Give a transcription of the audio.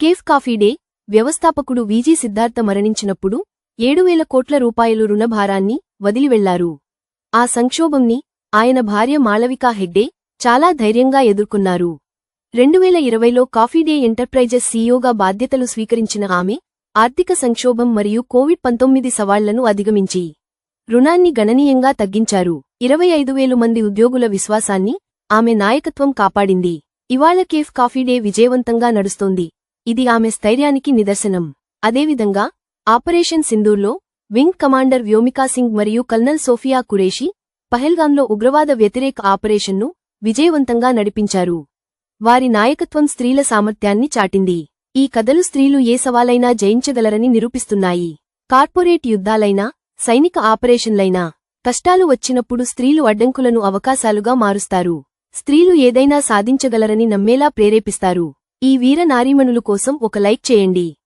Cafe coffee day వ్యవస్థాపకుడు VG Siddhartha మరణించినప్పుడు ఏడు వేల కోట్ల రూపాయలు రుణభారాన్ని వదిలివెళ్ళారు. ఆ సంక్షోభంని ఆయన భార్య మాళవికా హెగ్డే చాలా ధైర్యంగా ఎదుర్కొన్నారు. రెండువేల ఇరవైలో కాఫీ డే ఎంటర్ప్రైజెస్ సీఈఓగా బాధ్యతలు స్వీకరించిన ఆమె ఆర్థిక సంక్షోభం మరియు కోవిడ్ పంతొమ్మిది సవాళ్ళను అధిగమించి రుణాన్ని గణనీయంగా తగ్గించారు. ఇరవై ఐదు వేలు మంది ఉద్యోగుల విశ్వాసాన్ని ఆమె నాయకత్వం కాపాడింది. ఇవాళ కేఫ్ కాఫీ డే విజయవంతంగా నడుస్తోంది. ఇది ఆమె స్థైర్యానికి నిదర్శనం. అదేవిధంగా ఆపరేషన్ సింధూర్లో వింగ్ కమాండర్ వ్యోమికా సింగ్ మరియు కల్నల్ సోఫియా కురేషి పహల్గాన్లో ఉగ్రవాద వ్యతిరేక ఆపరేషన్ను విజయవంతంగా నడిపించారు. వారి నాయకత్వం స్త్రీల సామర్థ్యాన్ని చాటింది. ఈ కథలు స్త్రీలు ఏ సవాలైనా జయించగలరని నిరూపిస్తున్నాయి. కార్పొరేట్ యుద్ధాలైనా సైనిక ఆపరేషన్లైనా కష్టాలు వచ్చినప్పుడు స్త్రీలు అడ్డంకులను అవకాశాలుగా మారుస్తారు. స్త్రీలు ఏదైనా సాధించగలరని నమ్మేలా ప్రేరేపిస్తారు. ఈ వీర నారీమణులు కోసం ఒక లైక్ చేయండి.